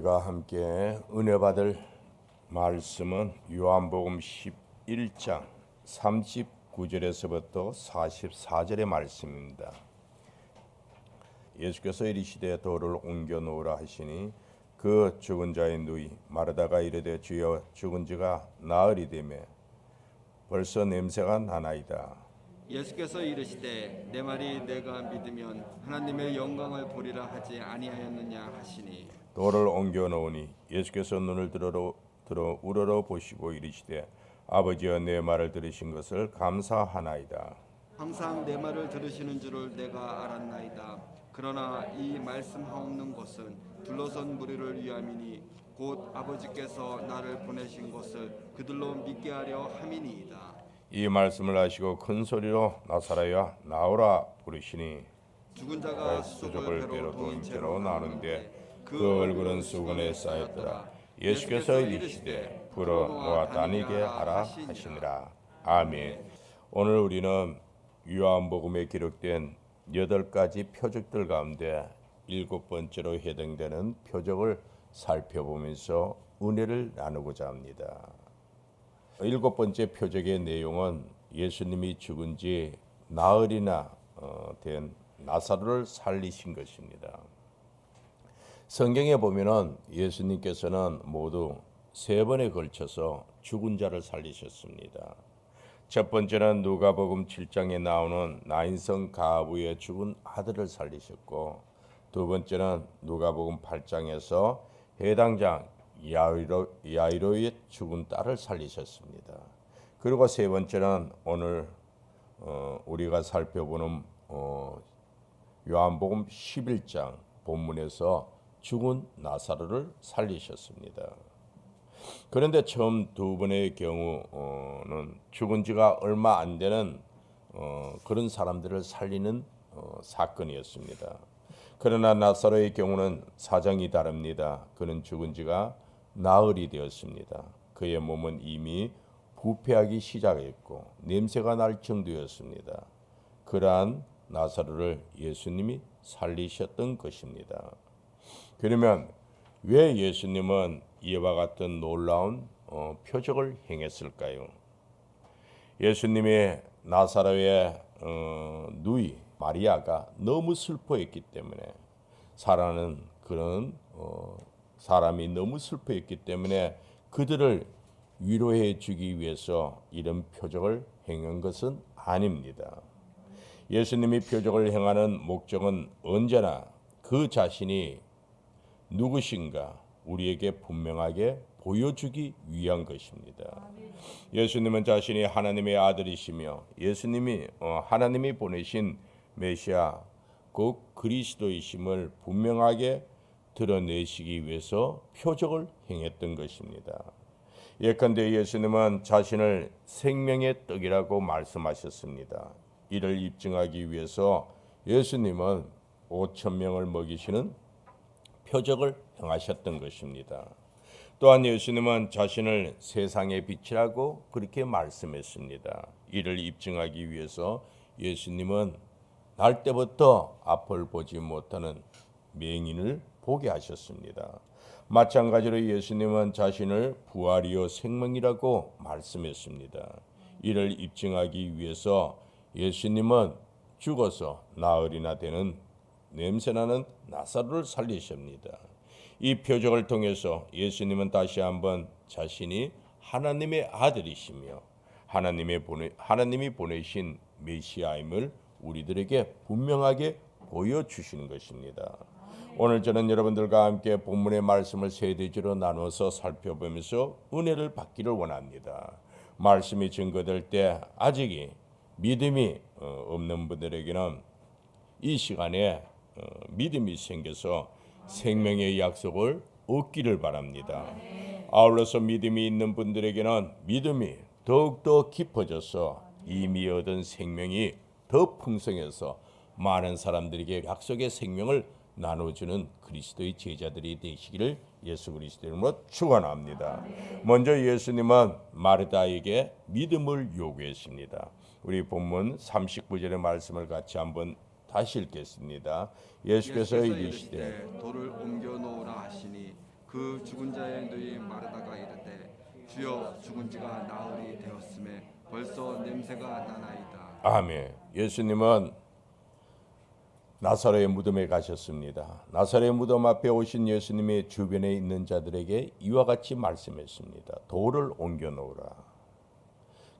우리가 함께 은혜 받을 말씀은 요한복음 11장 39절에서부터 44절의 말씀입니다. 예수께서 이르시되 돌을 옮겨 놓으라 하시니 그 죽은 자의 누이 마르다가 이르되 주여 죽은 지가 나으리되매 벌써 냄새가 나나이다. 예수께서 이르시되 내 말이 내가 믿으면 하나님의 영광을 보리라 하지 아니하였느냐 하시니 돌을 옮겨 놓으니 예수께서 눈을 들어 들어 우러러 보시고 이르시되 아버지여 내 말을 들으신 것을 감사하나이다. 항상 내 말을 들으시는 줄을 내가 알았나이다 그러나 이 말씀하옵는 것은 둘러선 무리를 위함이니 곧 아버지께서 나를 보내신 것을 그들로 믿게 하려 함이니이다 이 말씀을 하시고 큰 소리로 나사라야 나오라 부르시니 죽은 자가 수족을 배로 도인 채로 나누는데 그 얼굴은 수건에 쌓였더라. 예수께서 이르시되 불어 놓아 다니게 하라 하시니라. 아멘. 오늘 우리는 요한복음에 기록된 여덟 가지 표적들 가운데 일곱 번째로 해당되는 표적을 살펴보면서 은혜를 나누고자 합니다. 일곱 번째 표적의 내용은 예수님이 죽은 지 나흘이나 어, 된 나사로를 살리신 것입니다. 성경에 보면은 예수님께서는 모두 세 번에 걸쳐서 죽은 자를 살리셨습니다. 첫 번째는 누가복음 7장에 나오는 나인성 가부의 죽은 아들을 살리셨고 두 번째는 누가복음 8장에서 해당장 야이로, 야이로의 죽은 딸을 살리셨습니다. 그리고 세 번째는 오늘 어, 우리가 살펴보는 어, 요한복음 11장 본문에서 죽은 나사로를 살리셨습니다. 그런데 처음 두 번의 경우는 죽은 지가 얼마 안 되는 어, 그런 사람들을 살리는 어, 사건이었습니다. 그러나 나사로의 경우는 사정이 다릅니다. 그는 죽은 지가 나흘이 되었습니다. 그의 몸은 이미 부패하기 시작했고 냄새가 날 정도였습니다. 그러한 나사로를 예수님이 살리셨던 것입니다. 그러면 왜 예수님은 이와 같은 놀라운 어, 표적을 행했을까요? 예수님의 나사로의 어, 누이 마리아가 너무 슬퍼했기 때문에 사라는 그런 어, 사람이 너무 슬퍼했기 때문에 그들을 위로해 주기 위해서 이런 표적을 행한 것은 아닙니다. 예수님이 표적을 행하는 목적은 언제나 그 자신이 누구신가 우리에게 분명하게 보여주기 위한 것입니다. 예수님은 자신이 하나님의 아들이시며 예수님이 어, 하나님이 보내신 메시아 곧 그리스도이심을 분명하게 드러내시기 위해서 표적을 행했던 것입니다. 예컨대 예수님은 자신을 생명의 떡이라고 말씀하셨습니다. 이를 입증하기 위해서 예수님은 5천 명을 먹이시는 표적을 행하셨던 것입니다. 또한 예수님은 자신을 세상의 빛이라고 그렇게 말씀했습니다. 이를 입증하기 위해서 예수님은 날 때부터 앞을 보지 못하는 맹인을 보게 하셨습니다. 마찬가지로 예수님은 자신을 부활이요 생명이라고 말씀했습니다. 이를 입증하기 위해서 예수님은 죽어서 나흘이나 되는 냄새나는 나사로를 살리십니다. 이 표적을 통해서 예수님은 다시 한번 자신이 하나님의 아들이시며 하나님의 보내, 하나님이 보내신 메시아임을 우리들에게 분명하게 보여 주시는 것입니다. 오늘 저는 여러분들과 함께 본문의 말씀을 세 대지로 나눠서 살펴보면서 은혜를 받기를 원합니다. 말씀이 증거될 때 아직이 믿음이 어, 없는 분들에게는 이 시간에 어, 믿음이 생겨서 생명의 약속을 얻기를 바랍니다. 아울러서 믿음이 있는 분들에게는 믿음이 더욱더 깊어져서 이미 얻은 생명이 더 풍성해서 많은 사람들에게 약속의 생명을 나눠주는 그리스도의 제자들이 되시기를 예수 그리스도 이름으로 축원합니다. 먼저 예수님은 마르다에게 믿음을 요구했습니다. 우리 본문 39절의 말씀을 같이 한번 다시 읽겠습니다. 예수께서 이르시되 돌을 옮겨 놓으라 하시니 그 죽은 자의 누이 마르다가 이르되 주여 죽은 지가 나흘이 되었음에 벌써 냄새가 나나이다. 아멘. 예수님은 나사로의 무덤에 가셨습니다. 나사로의 무덤 앞에 오신 예수님의 주변에 있는 자들에게 이와 같이 말씀했습니다. 돌을 옮겨 놓으라.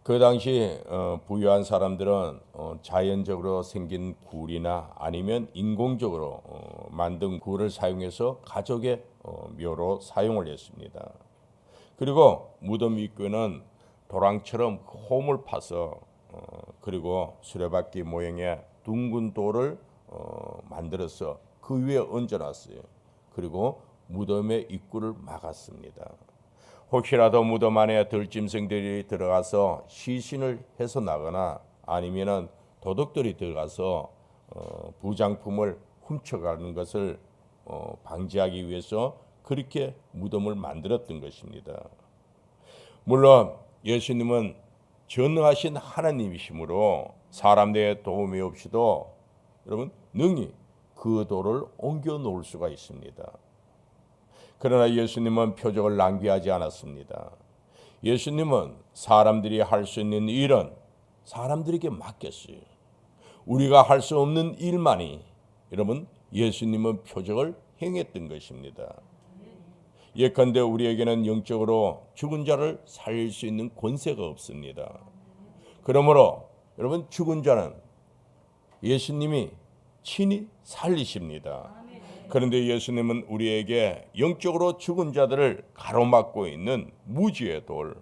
그 당시 어, 부유한 사람들은 어, 자연적으로 생긴 굴이나 아니면 인공적으로 어, 만든 굴을 사용해서 가족의 어, 묘로 사용을 했습니다. 그리고 무덤 입구는 도랑처럼 홈을 파서 어, 그리고 수레바퀴 모양의 둥근 돌을 어, 만들어서 그 위에 얹어놨어요. 그리고 무덤의 입구를 막았습니다. 혹시라도 무덤 안에 들짐승들이 들어가서 시신을 해서 나거나 아니면은 도둑들이 들어가서 어, 부장품을 훔쳐가는 것을 어, 방지하기 위해서 그렇게 무덤을 만들었던 것입니다. 물론 예수님은 전능하신 하나님이시므로 사람들의 도움이 없이도 여러분 능히 그 돌을 옮겨 놓을 수가 있습니다. 그러나 예수님은 표적을 낭비하지 않았습니다. 예수님은 사람들이 할 수 있는 일은 사람들에게 맡겼어요. 우리가 할 수 없는 일만이 여러분 예수님은 표적을 행했던 것입니다. 예컨대 우리에게는 영적으로 죽은 자를 살릴 수 있는 권세가 없습니다. 그러므로 여러분 죽은 자는 예수님이 친히 살리십니다. 그런데 예수님은 우리에게 영적으로 죽은 자들을 가로막고 있는 무지의 돌,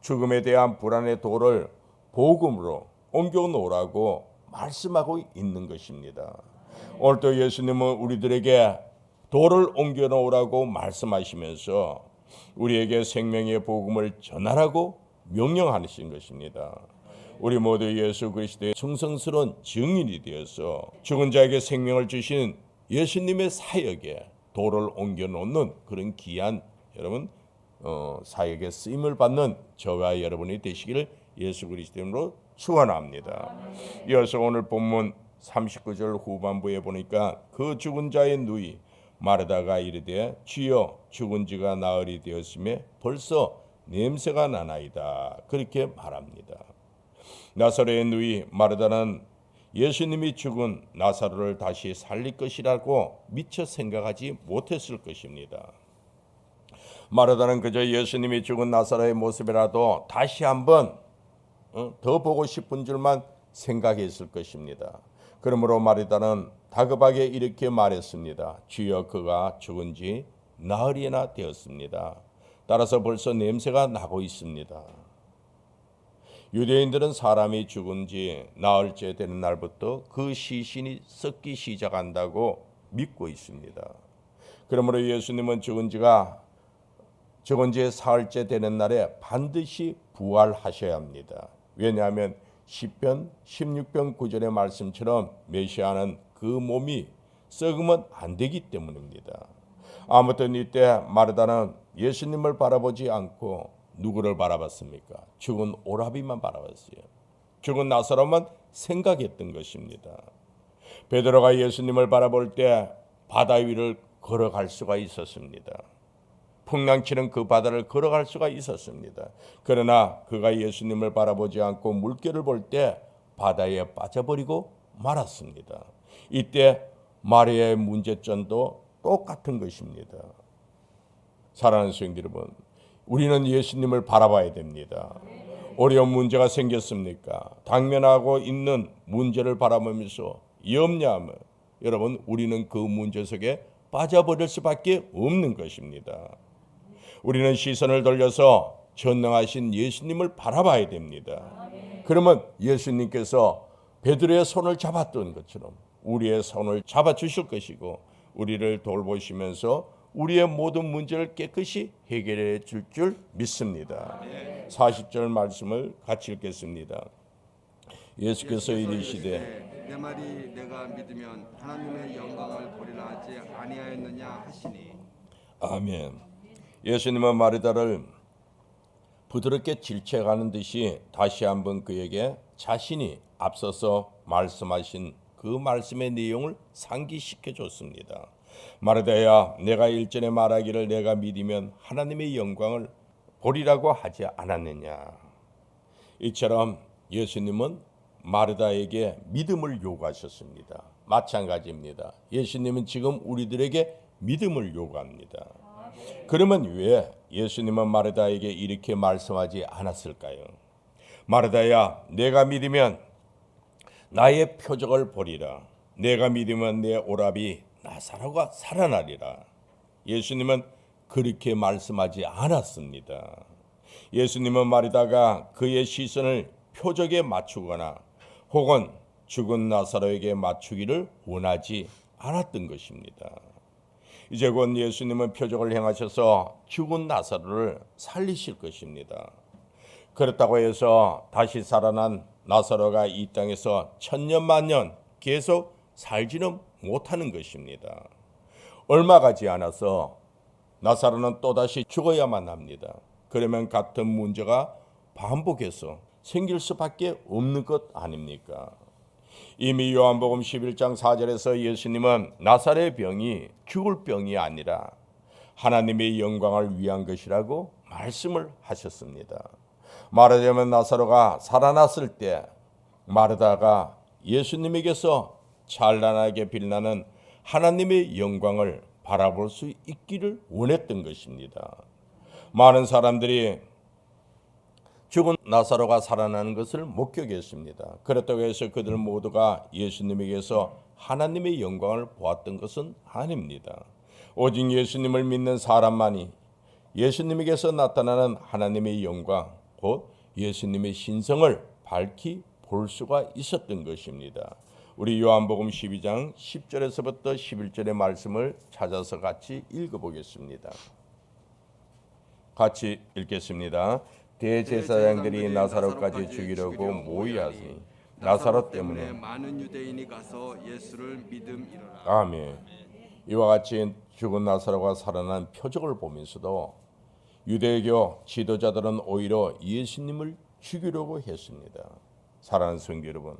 죽음에 대한 불안의 돌을 복음으로 옮겨 놓으라고 말씀하고 있는 것입니다. 오늘도 예수님은 우리들에게 돌을 옮겨 놓으라고 말씀하시면서 우리에게 생명의 복음을 전하라고 명령하신 것입니다. 우리 모두 예수 그리스도의 충성스러운 증인이 되어서 죽은 자에게 생명을 주신 예수님의 사역에 돌을 옮겨 놓는 그런 귀한 여러분 어, 사역에 쓰임을 받는 저와 여러분이 되시기를 예수 그리스도로 축원합니다. 이어서 오늘 본문 39절 후반부에 보니까 그 죽은 자의 누이 마르다가 이르되 주여 죽은 지가 나흘이 되었음에 벌써 냄새가 나나이다 그렇게 말합니다. 나사로의 누이 마르다는 예수님이 죽은 나사로를 다시 살릴 것이라고 미처 생각하지 못했을 것입니다. 마르다는 그저 예수님이 죽은 나사로의 모습이라도 다시 한번 어, 더 보고 싶은 줄만 생각했을 것입니다. 그러므로 마르다는 다급하게 이렇게 말했습니다. 주여 그가 죽은 지 나흘이나 되었습니다. 따라서 벌써 냄새가 나고 있습니다. 유대인들은 사람이 죽은 지 나흘째 되는 날부터 그 시신이 썩기 시작한다고 믿고 있습니다. 그러므로 예수님은 죽은 지가 죽은 지 사흘째 되는 날에 반드시 부활하셔야 합니다. 왜냐하면 시편 16편 9절의 말씀처럼 메시아는 그 몸이 썩으면 안 되기 때문입니다. 아무튼 이때 마르다는 예수님을 바라보지 않고 누구를 바라봤습니까? 죽은 오라비만 바라봤어요. 죽은 나사로만 생각했던 것입니다. 베드로가 예수님을 바라볼 때 바다 위를 걸어갈 수가 있었습니다. 풍랑치는 그 바다를 걸어갈 수가 있었습니다. 그러나 그가 예수님을 바라보지 않고 물결을 볼 때 바다에 빠져버리고 말았습니다. 이때 마리아의 문제점도 똑같은 것입니다. 사랑하는 성도 여러분, 우리는 예수님을 바라봐야 됩니다. 어려운 문제가 생겼습니까? 당면하고 있는 문제를 바라보면서 염려하며 여러분 우리는 그 문제 속에 빠져버릴 수밖에 없는 것입니다. 우리는 시선을 돌려서 전능하신 예수님을 바라봐야 됩니다. 그러면 예수님께서 베드로의 손을 잡았던 것처럼 우리의 손을 잡아 주실 것이고 우리를 돌보시면서 우리의 모든 문제를 깨끗이 해결해 줄 줄 믿습니다. 40절 말씀을 같이 읽겠습니다. 예수께서 이르시되 내 말이 내가 믿으면 하나님의 영광을 보리라 하지 아니하였느냐 하시니 아멘. 예수님은 마르다를 부드럽게 질책하는 듯이 다시 한번 그에게 자신이 앞서서 말씀하신 그 말씀의 내용을 상기시켜 줬습니다. 마르다야 내가 일전에 말하기를 내가 믿으면 하나님의 영광을 보리라고 하지 않았느냐 이처럼 예수님은 마르다에게 믿음을 요구하셨습니다. 마찬가지입니다. 예수님은 지금 우리들에게 믿음을 요구합니다. 그러면 왜 예수님은 마르다에게 이렇게 말씀하지 않았을까요? 마르다야, 내가 믿으면 나의 표적을 보리라. 내가 믿으면 내 오랍이 나사로가 살아나리라. 예수님은 그렇게 말씀하지 않았습니다. 예수님은 마르다가 그의 시선을 표적에 맞추거나 혹은 죽은 나사로에게 맞추기를 원하지 않았던 것입니다. 이제 곧 예수님은 표적을 행하셔서 죽은 나사로를 살리실 것입니다. 그렇다고 해서 다시 살아난 나사로가 이 땅에서 천년 만년 계속 살지는 못하는 것입니다. 얼마 가지 않아서 나사로는 또다시 죽어야만 합니다. 그러면 같은 문제가 반복해서 생길 수밖에 없는 것 아닙니까? 이미 요한복음 11장 4절에서 예수님은 나사렛 병이 죽을 병이 아니라 하나님의 영광을 위한 것이라고 말씀을 하셨습니다. 말하자면 나사로가 살아났을 때 마르다가 예수님에게서 찬란하게 빛나는 하나님의 영광을 바라볼 수 있기를 원했던 것입니다. 많은 사람들이 죽은 나사로가 살아나는 것을 목격했습니다. 그렇다고 해서 그들 모두가 예수님에게서 하나님의 영광을 보았던 것은 아닙니다. 오직 예수님을 믿는 사람만이 예수님에게서 나타나는 하나님의 영광, 곧 예수님의 신성을 밝히 볼 수가 있었던 것입니다. 우리 요한복음 12장 10절에서부터 11절의 말씀을 찾아서 같이 읽어보겠습니다. 같이 읽겠습니다. 대제사장들이 나사로까지 죽이려고 모의하니 나사로 때문에 많은 유대인이 가서 예수를 믿음이로라. 아멘. 이와 같이 죽은 나사로가 살아난 표적을 보면서도 유대교 지도자들은 오히려 예수님을 죽이려고 했습니다. 사랑하는 성도 여러분,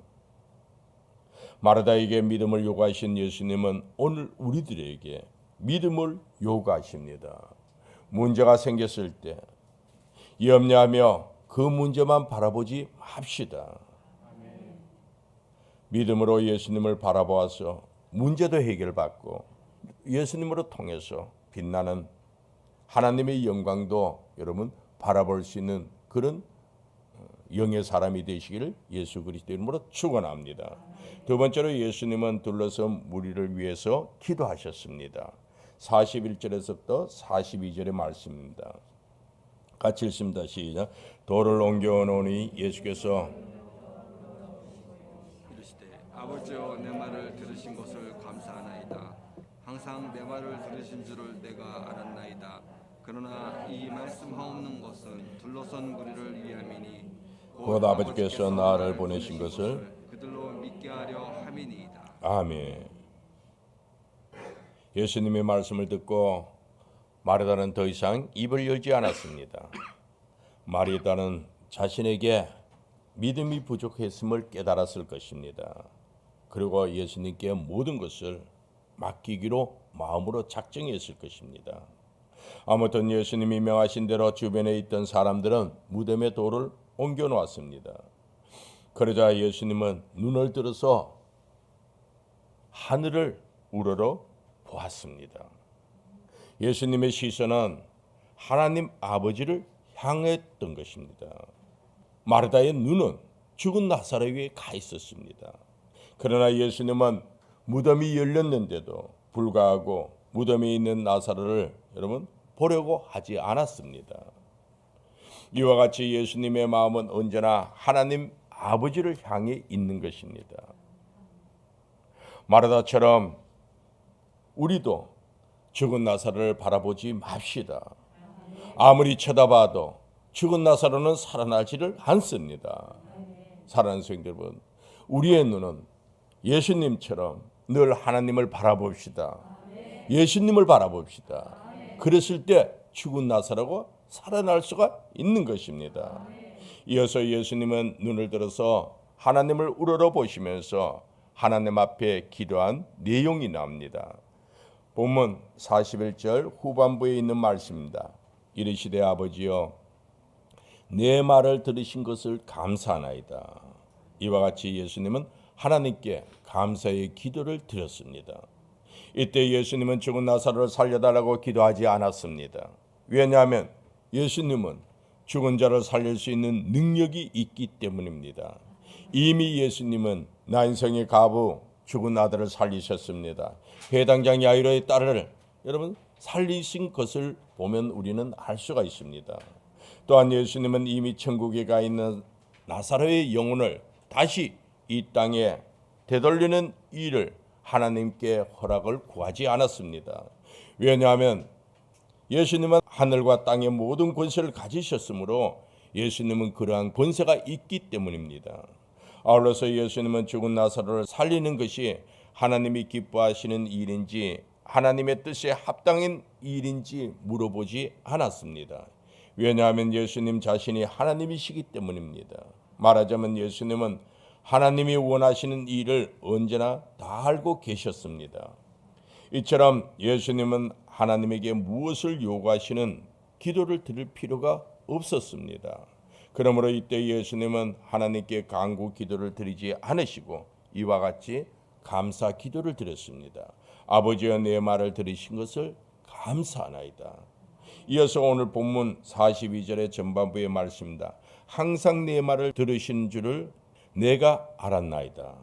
마르다에게 믿음을 요구하신 예수님은 오늘 우리들에게 믿음을 요구하십니다. 문제가 생겼을 때 염려하며 그 문제만 바라보지 맙시다. 믿음으로 예수님을 바라보아서 문제도 해결받고 예수님으로 통해서 빛나는 하나님의 영광도 여러분 바라볼 수 있는 그런 어, 영의 사람이 되시기를 예수 그리스도 이름으로 축원합니다. 두 번째로 예수님은 둘러선 무리를 위해서 기도하셨습니다. 41절에서부터 42절의 말씀입니다. 같이 읽습니다. 시작. 돌을 옮겨 놓으니 예수께서 이르시되 아버지여 내 말을 들으신 것을 감사하나이다. 항상 내 말을 들으신 줄을 내가 알았나이다. 그러나 이 말씀하옵는 것은 둘러선 무리를 위함이니 곧 아버지께서 나를 보내신 것을 그들로 믿게 하려 함이니이다. 아멘. 예수님의 말씀을 듣고 마르다는 더 이상 입을 열지 않았습니다. 마리다는 자신에게 믿음이 부족했음을 깨달았을 것입니다. 그리고 예수님께 모든 것을 맡기기로 마음으로 작정했을 것입니다. 아무튼 예수님이 명하신 대로 주변에 있던 사람들은 무덤에 돌을 옮겨 놓았습니다. 그러자 예수님은 눈을 들어서 하늘을 우러러 보았습니다. 예수님의 시선은 하나님 아버지를 향했던 것입니다. 마르다의 눈은 죽은 나사로에게 가 있었습니다. 그러나 예수님은 무덤이 열렸는데도 불구하고 무덤에 있는 나사로를 여러분 보려고 하지 않았습니다. 이와 같이 예수님의 마음은 언제나 하나님 아버지를 향해 있는 것입니다. 마르다처럼 우리도 죽은 나사로를 바라보지 맙시다. 아무리 쳐다봐도 죽은 나사로는 살아나지를 않습니다. 사랑하는 성도 여러분, 우리의 눈은 예수님처럼 늘 하나님을 바라봅시다. 예수님을 바라봅시다. 그랬을 때 죽은 나사로가 살아날 수가 있는 것입니다. 이어서 예수님은 눈을 들어서 하나님을 우러러 보시면서 하나님 앞에 기도한 내용이 나옵니다. 본문 41절 후반부에 있는 말씀입니다. 이르시되 아버지여 내 말을 들으신 것을 감사하나이다. 이와 같이 예수님은 하나님께 감사의 기도를 드렸습니다. 이때 예수님은 죽은 나사로를 살려달라고 기도하지 않았습니다. 왜냐하면 예수님은 죽은 자를 살릴 수 있는 능력이 있기 때문입니다. 이미 예수님은 난성의 가부 죽은 아들을 살리셨습니다. 해당장 야이로의 딸을 여러분 살리신 것을 보면 우리는 알 수가 있습니다. 또한 예수님은 이미 천국에 가 있는 나사로의 영혼을 다시 이 땅에 되돌리는 일을 하나님께 허락을 구하지 않았습니다. 왜냐하면 예수님은 하늘과 땅의 모든 권세를 가지셨으므로 예수님은 그러한 권세가 있기 때문입니다. 아울러서 예수님은 죽은 나사로를 살리는 것이 하나님이 기뻐하시는 일인지 하나님의 뜻에 합당한 일인지 물어보지 않았습니다. 왜냐하면 예수님 자신이 하나님이시기 때문입니다. 말하자면 예수님은 하나님이 원하시는 일을 언제나 다 알고 계셨습니다. 이처럼 예수님은 하나님에게 무엇을 요구하시는 기도를 드릴 필요가 없었습니다. 그러므로 이때 예수님은 하나님께 간구 기도를 드리지 않으시고 이와 같이 감사 기도를 드렸습니다. 아버지여 내 말을 들으신 것을 감사하나이다. 이어서 오늘 본문 42절의 전반부의 말씀입니다. 항상 내 말을 들으신 줄을 내가 알았나이다.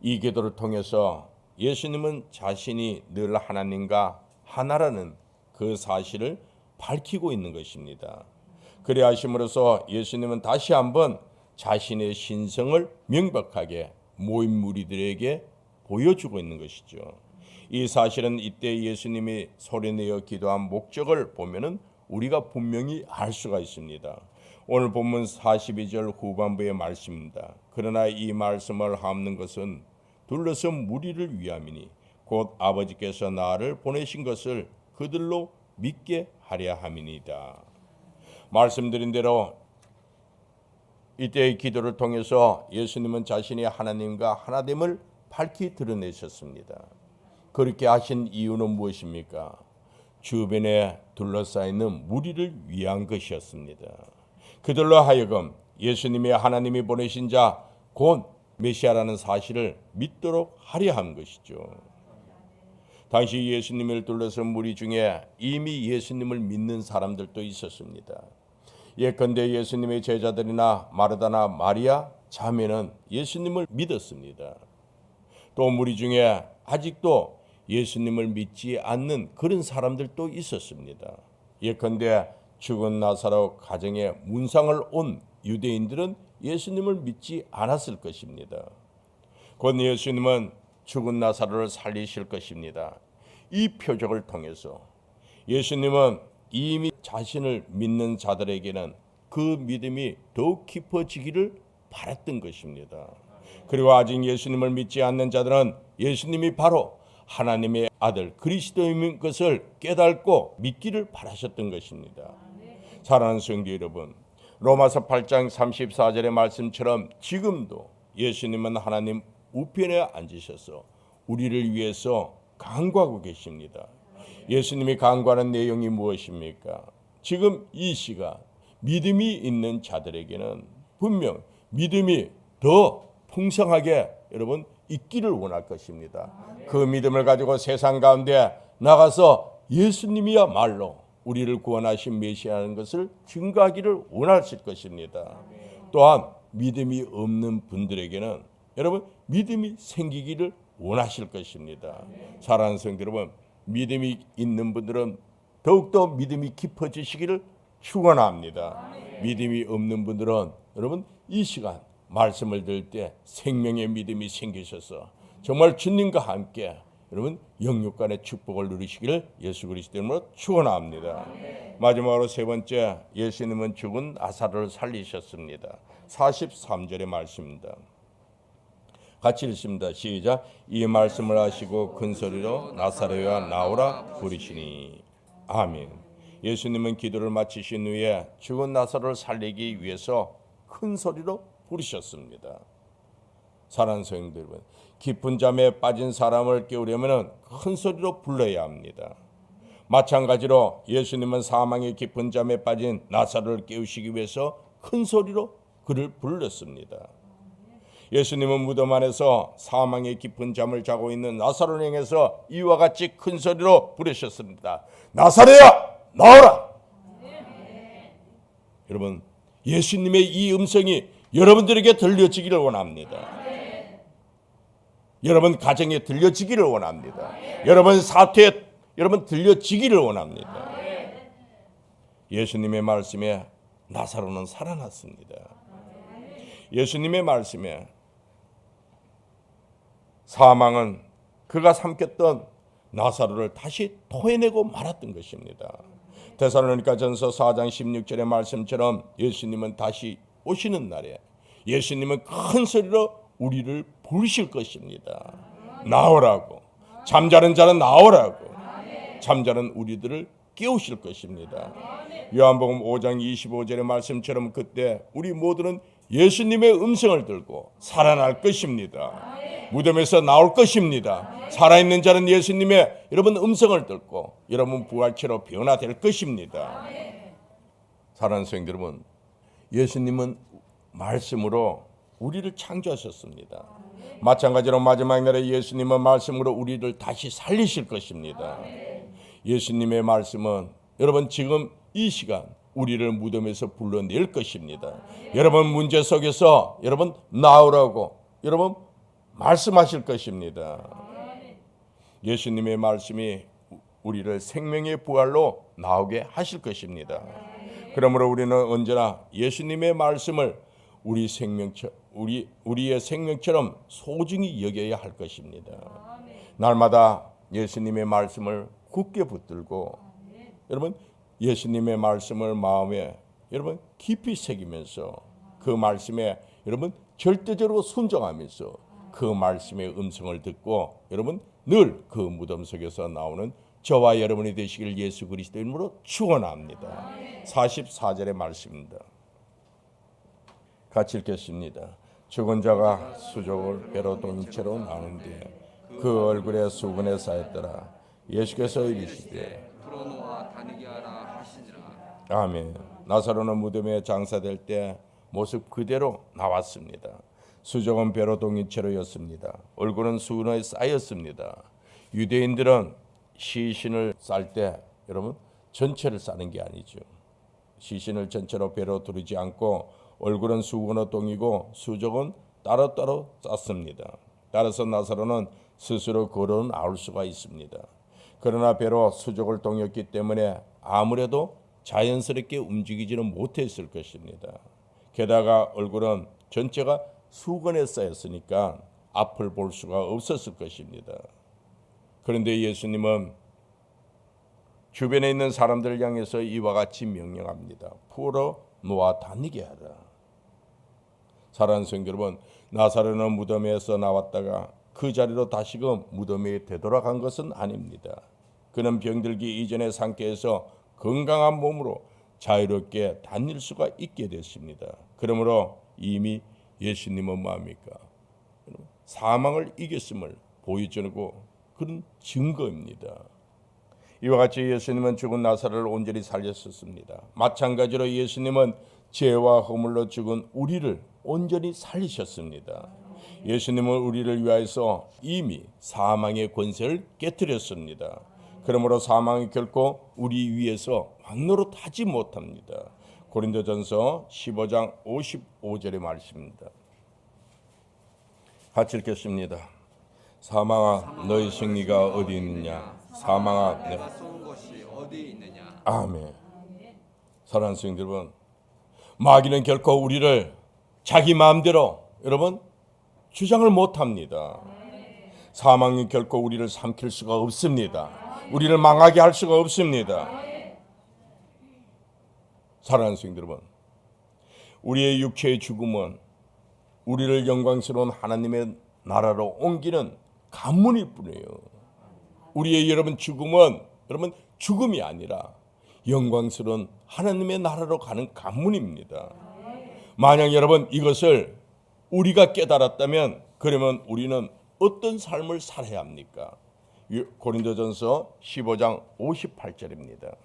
이 기도를 통해서 예수님은 자신이 늘 하나님과 하나라는 그 사실을 밝히고 있는 것입니다. 그래 하심으로써 예수님은 다시 한번 자신의 신성을 명백하게 모인 무리들에게 보여주고 있는 것이죠. 이 사실은 이때 예수님이 소리내어 기도한 목적을 보면은 우리가 분명히 알 수가 있습니다. 오늘 본문 42절 후반부의 말씀입니다. 그러나 이 말씀을 함는 것은 둘러선 무리를 위함이니 곧 아버지께서 나를 보내신 것을 그들로 믿게 하려 함이니이다. 말씀드린 대로 이때의 기도를 통해서 예수님은 자신이 하나님과 하나됨을 밝히 드러내셨습니다. 그렇게 하신 이유는 무엇입니까? 주변에 둘러싸이는 무리를 위한 것이었습니다. 그들로 하여금 예수님이 하나님이 보내신 자 곧 메시아라는 사실을 믿도록 하려 한 것이죠. 당시 예수님을 둘러싼 무리 중에 이미 예수님을 믿는 사람들도 있었습니다. 예컨대 예수님의 제자들이나 마르다나 마리아 자매는 예수님을 믿었습니다. 또 무리 중에 아직도 예수님을 믿지 않는 그런 사람들도 있었습니다. 예컨대 죽은 나사로 가정에 문상을 온 유대인들은 예수님을 믿지 않았을 것입니다. 곧 예수님은 죽은 나사로를 살리실 것입니다. 이 표적을 통해서 예수님은 이미 자신을 믿는 자들에게는 그 믿음이 더욱 깊어지기를 바랐던 것입니다. 그리고 아직 예수님을 믿지 않는 자들은 예수님이 바로 하나님의 아들 그리스도인 것을 깨닫고 믿기를 바라셨던 것입니다. 사랑하는 성도 여러분, 로마서 8장 34절의 말씀처럼 지금도 예수님은 하나님 우편에 앉으셔서 우리를 위해서 강구하고 계십니다. 예수님이 강구하는 내용이 무엇입니까? 지금 이 시간 믿음이 있는 자들에게는 분명 믿음이 더 풍성하게 여러분 있기를 원할 것입니다. 그 믿음을 가지고 세상 가운데 나가서 예수님이야말로 우리를 구원하신 메시아라는 것을 증거하기를 원하실 것입니다. 또한 믿음이 없는 분들에게는 여러분 믿음이 생기기를 원하실 것입니다. 사랑하는 성도 여러분, 믿음이 있는 분들은 더욱더 믿음이 깊어지시기를 축원합니다. 믿음이 없는 분들은 여러분 이 시간 말씀을 들을 때 생명의 믿음이 생기셔서 정말 주님과 함께 여러분 영육간의 축복을 누리시기를 예수 그리스도 이름으로 축원합니다. 마지막으로 세 번째 예수님은 죽은 아사를 살리셨습니다. 43절의 말씀입니다. 같이 읽습니다. 시작. 이 말씀을 하시고 큰 소리로 나사로야 나오라 부르시니 아멘. 예수님은 기도를 마치신 후에 죽은 나사로를 살리기 위해서 큰 소리로 부르셨습니다. 사랑하는 성도 여러분, 깊은 잠에 빠진 사람을 깨우려면 큰 소리로 불러야 합니다. 마찬가지로 예수님은 사망의 깊은 잠에 빠진 나사로를 깨우시기 위해서 큰 소리로 그를 불렀습니다. 예수님은 무덤 안에서 사망의 깊은 잠을 자고 있는 나사로를 향해서 이와 같이 큰 소리로 부르셨습니다. 나사로야 나오라. 여러분 예수님의 이 음성이 여러분들에게 들려지기를 원합니다. 여러분 가정에 들려지기를 원합니다. 여러분 사태에 여러분 들려지기를 원합니다. 예수님의 말씀에 나사로는 살아났습니다. 예수님의 말씀에 사망은 그가 삼켰던 나사로를 다시 토해내고 말았던 것입니다. 데살로니가 전서 4장 16절의 말씀처럼 예수님은 다시 오시는 날에 예수님은 큰 소리로 우리를 부르실 것입니다. 나오라고. 잠자는 자는 나오라고. 잠자는 우리들을 깨우실 것입니다. 요한복음 5장 25절의 말씀처럼 그때 우리 모두는 예수님의 음성을 들고 살아날 것입니다. 무덤에서 나올 것입니다. 살아있는 자는 예수님의 여러분 음성을 듣고 여러분 부활체로 변화될 것입니다. 사랑하는 성도 여러분, 예수님은 말씀으로 우리를 창조하셨습니다. 마찬가지로 마지막 날에 예수님은 말씀으로 우리를 다시 살리실 것입니다. 예수님의 말씀은 여러분 지금 이 시간 우리를 무덤에서 불러낼 것입니다. 여러분 문제 속에서 여러분 나오라고 여러분 말씀하실 것입니다. 예수님의 말씀이 우리를 생명의 부활로 나오게 하실 것입니다. 그러므로 우리는 언제나 예수님의 말씀을 우리 생명처 우리 우리의 생명처럼 소중히 여겨야 할 것입니다. 날마다 예수님의 말씀을 굳게 붙들고 여러분 예수님의 말씀을 마음에 여러분 깊이 새기면서 그 말씀에 여러분 절대적으로 순종하면서 그 말씀의 음성을 듣고 여러분 늘 그 무덤 속에서 나오는 저와 여러분이 되시길 예수 그리스도 이름으로 축원합니다. 44절의 말씀입니다. 같이 읽겠습니다. 죽은 자가 수족을 배로 동이채로 나오는데 그 얼굴에 수분에 쌓였더라. 예수께서 이르시되 풀어놓아 다니게 하라 하시니라 아멘. 나사로는 무덤에 장사될 때 모습 그대로 나왔습니다. 수족은 배로 동이채로였습니다. 얼굴은 수분에 쌓였습니다. 유대인들은 시신을 쌀 때 여러분 전체를 싸는 게 아니죠. 시신을 전체로 배로 두르지 않고 얼굴은 수건어 동이고 수족은 따로따로 쌌습니다. 따라서 나사로는 스스로 걸어 나올 수가 있습니다. 그러나 배로 수족을 동였기 때문에 아무래도 자연스럽게 움직이지는 못했을 것입니다. 게다가 얼굴은 전체가 수건에 쌓였으니까 앞을 볼 수가 없었을 것입니다. 그런데 예수님은 주변에 있는 사람들을 향해서 이와 같이 명령합니다. 풀어 놓아 다니게 하라. 사랑하는 성도 여러분, 나사로는 무덤에서 나왔다가 그 자리로 다시금 무덤에 되돌아간 것은 아닙니다. 그는 병들기 이전의 상태에서 건강한 몸으로 자유롭게 다닐 수가 있게 됐습니다. 그러므로 이미 예수님은 뭐합니까? 사망을 이겼음을 보여주고 그런 증거입니다. 이와 같이 예수님은 죽은 나사로를 온전히 살렸었습니다. 마찬가지로 예수님은 죄와 허물로 죽은 우리를 온전히 살리셨습니다. 예수님은 우리를 위하여서 이미 사망의 권세를 깨뜨렸습니다. 그러므로 사망이 결코 우리 위에서 왕노릇 하지 못합니다. 고린도전서 15장 55절의 말씀입니다. 같이 읽겠습니다. 사망아 너희 승리가 어디 있느냐 사망아 내 내가 쏜 것이 어디 있느냐 아멘. 사랑하는 성도 여러분, 마귀는 결코 우리를 자기 마음대로 여러분 주장을 못합니다. 사망이 결코 우리를 삼킬 수가 없습니다. 우리를 망하게 할 수가 없습니다. 사랑하는 성도 여러분, 우리의 육체의 죽음은 우리를 영광스러운 하나님의 나라로 옮기는 관문일 뿐이에요. 우리의 여러분 죽음은 여러분 죽음이 아니라 영광스러운 하나님의 나라로 가는 관문입니다. 만약 여러분 이것을 우리가 깨달았다면 그러면 우리는 어떤 삶을 살아야 합니까? 유- 고린도전서 15장 58절입니다.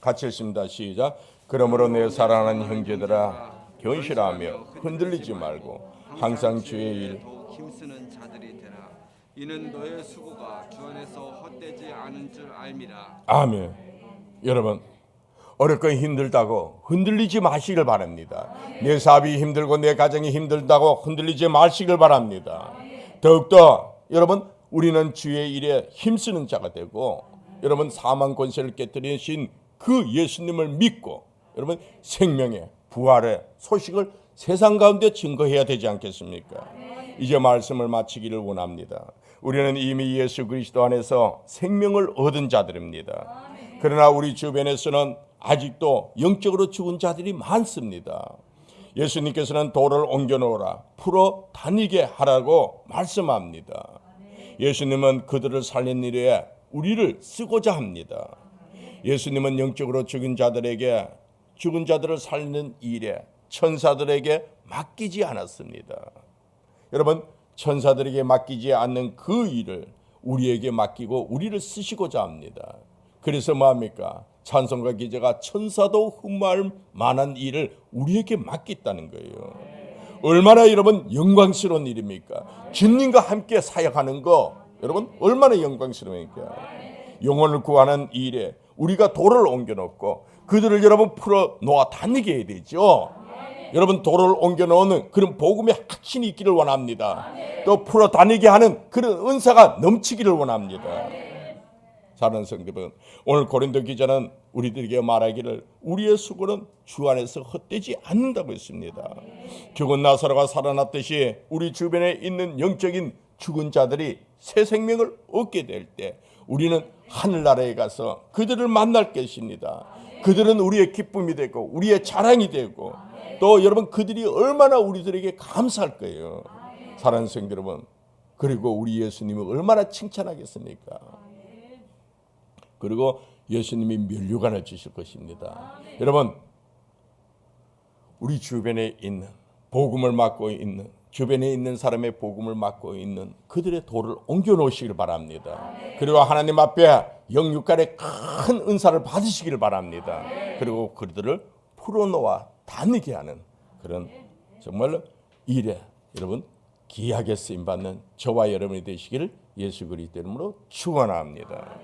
같이 읽습니다. 시작. 그러므로 내 사랑하는 형제들아 견실하며 흔들리지 말고 항상 주의 일 힘쓰는 자들이 되라. 이는 너의 수고가 주 안에서 헛되지 않은 줄 알미라. 아멘. 여러분 어렵고 힘들다고 흔들리지 마시길 바랍니다. 내 사업이 힘들고 내 가정이 힘들다고 흔들리지 마시길 바랍니다. 더욱더 여러분 우리는 주의 일에 힘쓰는 자가 되고 여러분 사망 권세를 깨뜨리신 그 예수님을 믿고 여러분 생명의 부활의 소식을 세상 가운데 증거해야 되지 않겠습니까? 이제 말씀을 마치기를 원합니다. 우리는 이미 예수 그리스도 안에서 생명을 얻은 자들입니다. 그러나 우리 주변에서는 아직도 영적으로 죽은 자들이 많습니다. 예수님께서는 돌을 옮겨 놓으라 풀어 다니게 하라고 말씀합니다. 예수님은 그들을 살린 일에 우리를 쓰고자 합니다. 예수님은 영적으로 죽은 자들에게 죽은 자들을 살리는 일에 천사들에게 맡기지 않았습니다. 여러분 천사들에게 맡기지 않는 그 일을 우리에게 맡기고 우리를 쓰시고자 합니다. 그래서 뭐합니까? 찬송가 기자가 천사도 흠모할 만한 일을 우리에게 맡겼다는 거예요. 얼마나 여러분 영광스러운 일입니까? 주님과 함께 사역하는 거 여러분 얼마나 영광스러우니까 영혼을 구하는 일에 우리가 돌을 옮겨놓고 그들을 여러분 풀어 놓아 다니게 해야 되죠. 여러분 돌을 옮겨 놓는 그런 복음의 확신이 있기를 원합니다. 또 풀어 다니게 하는 그런 은사가 넘치기를 원합니다. 사랑하는 성도분, 오늘 고린도 기자는 우리들에게 말하기를 우리의 수고는 주 안에서 헛되지 않는다고 했습니다. 죽은 나사로가 살아났듯이 우리 주변에 있는 영적인 죽은 자들이 새 생명을 얻게 될 때 우리는 하늘나라에 가서 그들을 만날 것입니다. 그들은 우리의 기쁨이 되고 우리의 자랑이 되고 또 여러분 그들이 얼마나 우리들에게 감사할 거예요. 사랑하는 성도 여러분, 그리고 우리 예수님을 얼마나 칭찬하겠습니까? 그리고 예수님이 면류관을 주실 것입니다. 여러분, 우리 주변에 있는 복음을 맡고 있는 주변에 있는 사람의 복음을 맡고 있는 그들의 돌을 옮겨 놓으시길 바랍니다. 그리고 하나님 앞에 영육간의 큰 은사를 받으시기를 바랍니다. 그리고 그들을 풀어놓아 다니게 하는 그런 정말 일에 여러분 귀하게 쓰임 받는 저와 여러분이 되시기를 예수 그리스도 이름으로 축원합니다.